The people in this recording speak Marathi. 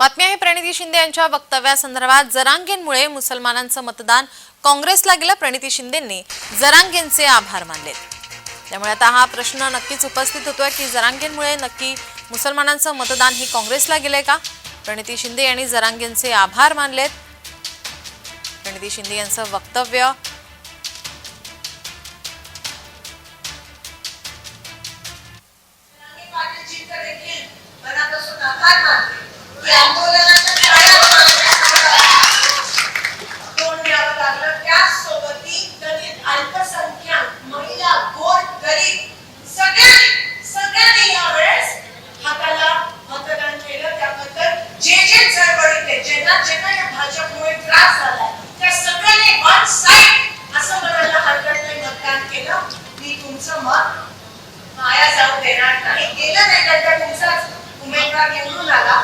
बातमी आहे प्रणिती शिंदे यांच्या वक्तव्यासंदर्भात जरांगेंमुळे मुसलमानांचं मतदान काँग्रेसला गेलं. प्रणिती शिंदेंनी जरांगेंचे आभार मानले त्यामुळे आता हा प्रश्न नक्कीच उपस्थित होतोय की जरांगेंमुळे नक्की मुसलमानांचं मतदान हे काँग्रेसला गेलंय का? प्रणिती शिंदे यांनी जरांगेंचे आभार मानलेत. प्रणिती शिंदे यांचं वक्तव्य देखील मनापासून आभार मानले माया तोंड लागलं महिला गोर गरीब सगळ्यांनी यावेळेस हाताला त्याबद्दल जे जे ज्यांना भाजपमुळे त्रास झालाय सगळ्यांनी साईड असं मतदान केलं मी तुमचं जाऊ देणार नाही. गेलं नाही तर तुमचाच उमेदवार निवडून आला.